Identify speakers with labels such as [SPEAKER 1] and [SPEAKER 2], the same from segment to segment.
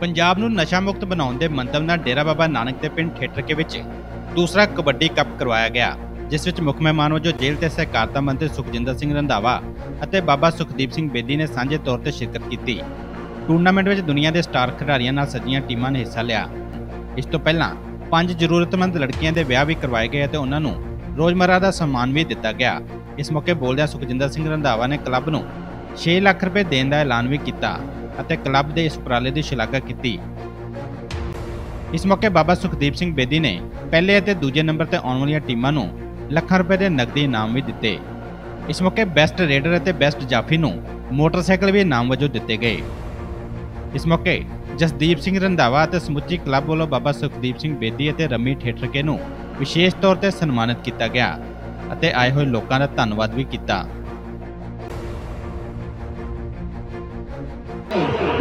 [SPEAKER 1] ਪੰਜਾਬ ਨੂੰ ਨਸ਼ਾ ਮੁਕਤ ਬਣਾਉਣ ਦੇ ਮੰਤਵ ਨਾਲ ਡੇਰਾ ਬਾਬਾ ਨਾਨਕ ਦੇ ਪਿੰਡ ਠੇਠਰਕੇ ਵਿੱਚ ਦੂਸਰਾ ਕਬੱਡੀ ਕੱਪ ਕਰਵਾਇਆ ਗਿਆ, ਜਿਸ ਵਿੱਚ ਮੁੱਖ ਮਹਿਮਾਨ ਵਜੋਂ ਜੇਲ੍ਹ ਤੇ ਸਹਿਕਾਰਤਾ ਮੰਤਰੀ ਸੁਖਜਿੰਦਰ ਸਿੰਘ ਰੰਧਾਵਾ ਅਤੇ ਬਾਬਾ ਸੁਖਦੀਪ ਸਿੰਘ ਬੇਦੀ ਨੇ ਸਾਂਝੇ ਤੌਰ ਤੇ ਸ਼ਿਰਕਤ ਕੀਤੀ। ਟੂਰਨਾਮੈਂਟ ਵਿੱਚ ਦੁਨੀਆ ਦੇ ਸਟਾਰ ਖਿਡਾਰੀਆਂ ਨਾਲ ਸਜੀਆਂ ਟੀਮਾਂ ਨੇ ਹਿੱਸਾ ਲਿਆ। ਇਸ ਤੋਂ ਪਹਿਲਾਂ ਪੰਜ ਜ਼ਰੂਰਤਮੰਦ ਲੜਕੀਆਂ ਦੇ ਵਿਆਹ ਵੀ ਕਰਵਾਏ ਗਏ ਅਤੇ ਉਹਨਾਂ ਨੂੰ ਰੋਜ਼ਮਰਰਾ ਦਾ ਸਨਮਾਨ ਵੀ ਦਿੱਤਾ ਗਿਆ। ਇਸ ਮੌਕੇ ਬੋਲਦਿਆਂ ਸੁਖਜਿੰਦਰ ਸਿੰਘ ਰੰਧਾਵਾ ਨੇ ਕਲੱਬ ਨੂੰ 6 ਲੱਖ ਰੁਪਏ ਦੇਣ ਦਾ ਐਲਾਨ ਵੀ ਕੀਤਾ। ਅਤੇ ਕਲੱਬ ਦੇ ਇਸ ਉਪਰਾਲੇ ਦੀ ਸ਼ਲਾਘਾ ਕੀਤੀ। ਇਸ ਮੌਕੇ ਬਾਬਾ ਸੁਖਦੀਪ ਸਿੰਘ ਬੇਦੀ ਨੇ ਪਹਿਲੇ ਅਤੇ ਦੂਜੇ ਨੰਬਰ ਤੇ ਆਉਣ ਵਾਲੀਆਂ ਟੀਮਾਂ ਨੂੰ ਲੱਖਾਂ ਰੁਪਏ ਦੇ ਨਕਦੀ ਇਨਾਮ ਵੀ ਦਿੱਤੇ। ਇਸ ਮੌਕੇ ਬੈਸਟ ਰੇਡਰ ਅਤੇ ਬੈਸਟ ਜਾਫੀ ਨੂੰ ਮੋਟਰਸਾਈਕਲ ਵੀ ਇਨਾਮ ਵਜੋਂ ਦਿੱਤੇ ਗਏ। ਇਸ ਮੌਕੇ ਜਸਦੀਪ ਸਿੰਘ ਰੰਧਾਵਾ ਅਤੇ ਸਮੁੱਚੀ ਕਲੱਬ ਵੱਲੋਂ ਬਾਬਾ ਸੁਖਦੀਪ ਸਿੰਘ ਬੇਦੀ ਅਤੇ ਰਮੀ ਠੇਠਰਕੇ ਨੂੰ ਵਿਸ਼ੇਸ਼ ਤੌਰ ਤੇ ਸਨਮਾਨਿਤ ਕੀਤਾ ਗਿਆ ਅਤੇ ਆਏ ਹੋਏ ਲੋਕਾਂ ਦਾ ਧੰਨਵਾਦ ਵੀ ਕੀਤਾ।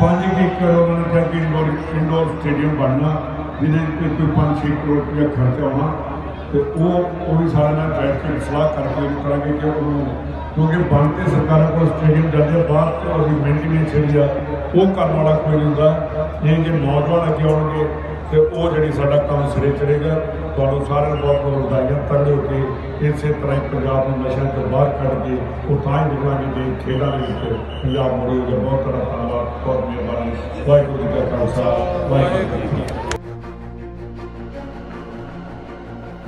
[SPEAKER 2] ਪੰਜ ਏਕੜ ਉਹਨਾਂ ਨੇ ਕਿਹਾ ਕਿ ਇੰਡੋਰ ਇੰਡੋਰ ਸਟੇਡੀਅਮ ਬਣਨਾ ਜਿਹਦੇ ਤੇ ਕੋਈ 5-6 ਕਰੋੜ ਰੁਪਏ ਖਰਚ ਆਉਣਾ ਤੇ ਉਹ ਉਹ ਵੀ ਸਾਰੇ ਨਾਲ ਬੈਠ ਕੇ ਸਲਾਹ ਕਰਕੇ ਕਰਾਂਗੇ ਕਿ ਉਹ ਕਿਉਂਕਿ ਬਣ ਕੇ ਸਰਕਾਰਾਂ ਕੋਲ ਸਟੇਡੀਅਮ ਜਾਂਦੇ ਬਾਅਦ ਤੇ ਉਹਦੀ ਮੇਨਟੇਨੈਂਸ ਜਿਹੜੀ ਆ, ਉਹ ਕਰਨ ਵਾਲਾ ਕੋਈ ਨਹੀਂ ਹੁੰਦਾ। ਜੇ ਜੇ ਨੌਜਵਾਨ ਅੱਗੇ ਆਉਣਗੇ, ਤੇ ਉਹ ਜਿਹੜੀ ਸਾਡਾ ਕੰਮ ਸਿਰੇ ਚੜੇਗਾ ਤੁਹਾਨੂੰ ਸਾਰਿਆਂ ਨੂੰ ਬਹੁਤ ਬਹੁਤ ਵਧਾਈਆਂ। ਤਗੜੇ ਹੋ ਕੇ ਇਸੇ ਤਰ੍ਹਾਂ ਹੀ ਪੰਜਾਬ ਨੂੰ ਨਸ਼ਿਆਂ ਤੋਂ ਬਾਹਰ ਕੱਢ ਕੇ ਉਹ ਤਾਂ ਹੀ ਨਿਕਲਾਂਗੇ ਜੇ ਖੇਡਾਂ ਦੇ ਵਿੱਚ ਪੰਜਾਬ ਮੁੜੇਗਾ ਬਹੁਤ ਤੁਹਾਡਾ ਧੰਨਵਾਦ, ਬਹੁਤ ਮਿਹਰਬਾਨੀ। ਵਾਹਿਗੁਰੂ ਜੀ ਕਾ ਖਾਲਸਾ, ਵਾਹਿਗੁਰੂ ਜੀ ਕੀ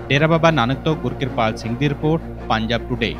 [SPEAKER 1] ਡੇਰਾ ਬਾਬਾ ਨਾਨਕ ਤੋਂ ਗੁਰਕਿਰਪਾਲ ਸਿੰਘ ਦੀ ਰਿਪੋਰਟ, ਪੰਜਾਬ ਟੁਡੇ